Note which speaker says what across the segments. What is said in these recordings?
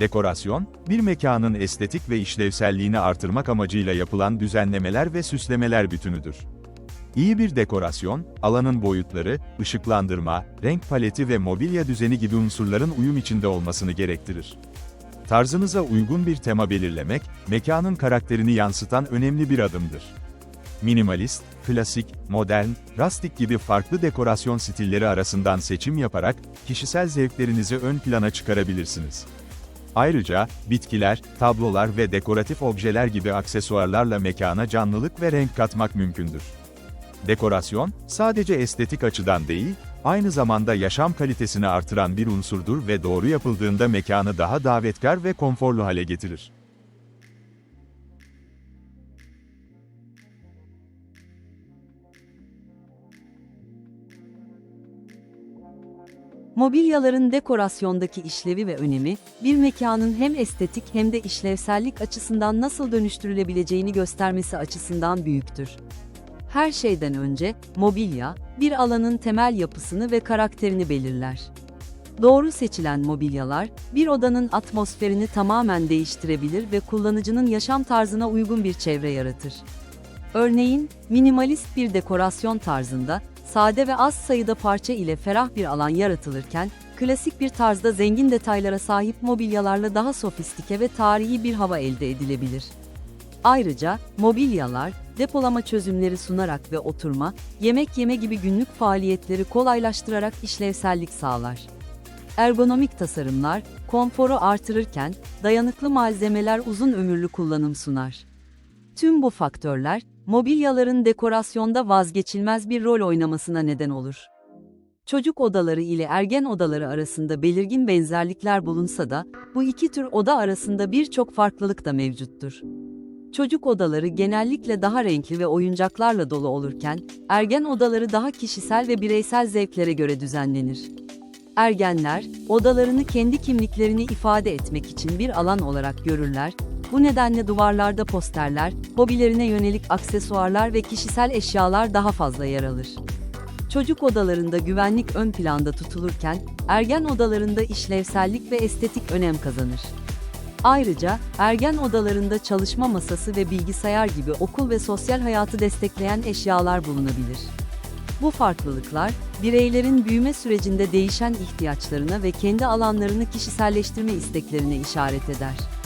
Speaker 1: Dekorasyon, bir mekanın estetik ve işlevselliğini artırmak amacıyla yapılan düzenlemeler ve süslemeler bütünüdür. İyi bir dekorasyon, alanın boyutları, ışıklandırma, renk paleti ve mobilya düzeni gibi unsurların uyum içinde olmasını gerektirir. Tarzınıza uygun bir tema belirlemek, mekanın karakterini yansıtan önemli bir adımdır. Minimalist, klasik, modern, rustik gibi farklı dekorasyon stilleri arasından seçim yaparak, kişisel zevklerinizi ön plana çıkarabilirsiniz. Ayrıca, bitkiler, tablolar ve dekoratif objeler gibi aksesuarlarla mekana canlılık ve renk katmak mümkündür. Dekorasyon, sadece estetik açıdan değil, aynı zamanda yaşam kalitesini artıran bir unsurdur ve doğru yapıldığında mekanı daha davetkar ve konforlu hale getirir.
Speaker 2: Mobilyaların dekorasyondaki işlevi ve önemi, bir mekanın hem estetik hem de işlevsellik açısından nasıl dönüştürülebileceğini göstermesi açısından büyüktür. Her şeyden önce, mobilya, bir alanın temel yapısını ve karakterini belirler. Doğru seçilen mobilyalar, bir odanın atmosferini tamamen değiştirebilir ve kullanıcının yaşam tarzına uygun bir çevre yaratır. Örneğin, minimalist bir dekorasyon tarzında, sade ve az sayıda parça ile ferah bir alan yaratılırken, klasik bir tarzda zengin detaylara sahip mobilyalarla daha sofistike ve tarihi bir hava elde edilebilir. Ayrıca, mobilyalar, depolama çözümleri sunarak ve oturma, yemek yeme gibi günlük faaliyetleri kolaylaştırarak işlevsellik sağlar. Ergonomik tasarımlar, konforu artırırken, dayanıklı malzemeler uzun ömürlü kullanım sunar. Tüm bu faktörler, mobilyaların dekorasyonda vazgeçilmez bir rol oynamasına neden olur. Çocuk odaları ile ergen odaları arasında belirgin benzerlikler bulunsa da, bu iki tür oda arasında birçok farklılık da mevcuttur. Çocuk odaları genellikle daha renkli ve oyuncaklarla dolu olurken, ergen odaları daha kişisel ve bireysel zevklere göre düzenlenir. Ergenler, odalarını kendi kimliklerini ifade etmek için bir alan olarak görürler, bu nedenle duvarlarda posterler, hobilerine yönelik aksesuarlar ve kişisel eşyalar daha fazla yer alır. Çocuk odalarında güvenlik ön planda tutulurken, ergen odalarında işlevsellik ve estetik önem kazanır. Ayrıca, ergen odalarında çalışma masası ve bilgisayar gibi okul ve sosyal hayatı destekleyen eşyalar bulunabilir. Bu farklılıklar, bireylerin büyüme sürecinde değişen ihtiyaçlarına ve kendi alanlarını kişiselleştirme isteklerine işaret eder.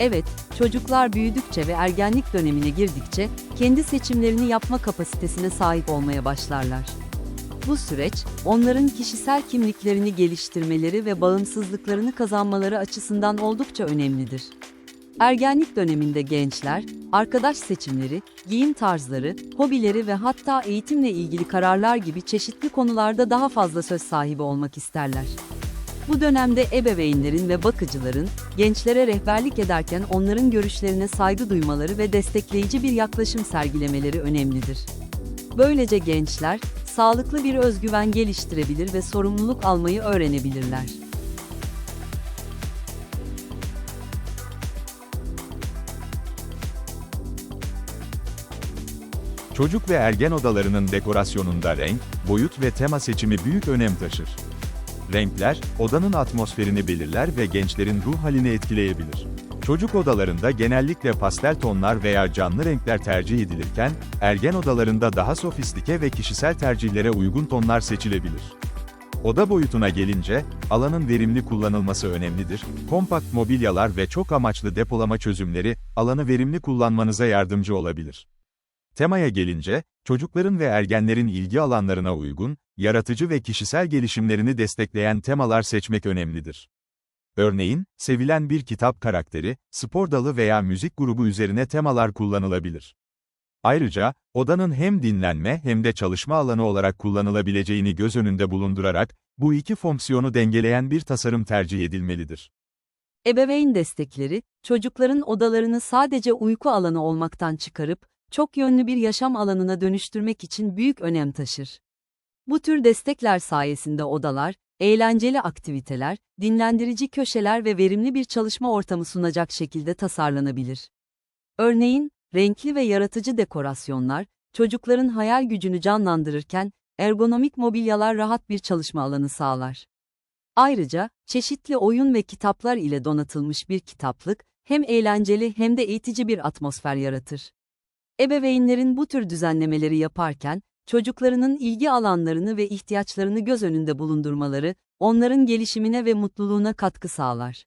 Speaker 2: Evet, çocuklar büyüdükçe ve ergenlik dönemine girdikçe kendi seçimlerini yapma kapasitesine sahip olmaya başlarlar. Bu süreç, onların kişisel kimliklerini geliştirmeleri ve bağımsızlıklarını kazanmaları açısından oldukça önemlidir. Ergenlik döneminde gençler, arkadaş seçimleri, giyim tarzları, hobileri ve hatta eğitimle ilgili kararlar gibi çeşitli konularda daha fazla söz sahibi olmak isterler. Bu dönemde ebeveynlerin ve bakıcıların, gençlere rehberlik ederken onların görüşlerine saygı duymaları ve destekleyici bir yaklaşım sergilemeleri önemlidir. Böylece gençler, sağlıklı bir özgüven geliştirebilir ve sorumluluk almayı öğrenebilirler.
Speaker 1: Çocuk ve ergen odalarının dekorasyonunda renk, boyut ve tema seçimi büyük önem taşır. Renkler, odanın atmosferini belirler ve gençlerin ruh halini etkileyebilir. Çocuk odalarında genellikle pastel tonlar veya canlı renkler tercih edilirken, ergen odalarında daha sofistike ve kişisel tercihlere uygun tonlar seçilebilir. Oda boyutuna gelince, alanın verimli kullanılması önemlidir. Kompakt mobilyalar ve çok amaçlı depolama çözümleri, alanı verimli kullanmanıza yardımcı olabilir. Temaya gelince, çocukların ve ergenlerin ilgi alanlarına uygun, yaratıcı ve kişisel gelişimlerini destekleyen temalar seçmek önemlidir. Örneğin, sevilen bir kitap karakteri, spor dalı veya müzik grubu üzerine temalar kullanılabilir. Ayrıca, odanın hem dinlenme hem de çalışma alanı olarak kullanılabileceğini göz önünde bulundurarak, bu iki fonksiyonu dengeleyen bir tasarım tercih edilmelidir.
Speaker 2: Ebeveyn destekleri, çocukların odalarını sadece uyku alanı olmaktan çıkarıp, çok yönlü bir yaşam alanına dönüştürmek için büyük önem taşır. Bu tür destekler sayesinde odalar, eğlenceli aktiviteler, dinlendirici köşeler ve verimli bir çalışma ortamı sunacak şekilde tasarlanabilir. Örneğin, renkli ve yaratıcı dekorasyonlar, çocukların hayal gücünü canlandırırken, ergonomik mobilyalar rahat bir çalışma alanı sağlar. Ayrıca, çeşitli oyun ve kitaplar ile donatılmış bir kitaplık, hem eğlenceli hem de eğitici bir atmosfer yaratır. Ebeveynlerin bu tür düzenlemeleri yaparken, çocuklarının ilgi alanlarını ve ihtiyaçlarını göz önünde bulundurmaları, onların gelişimine ve mutluluğuna katkı sağlar.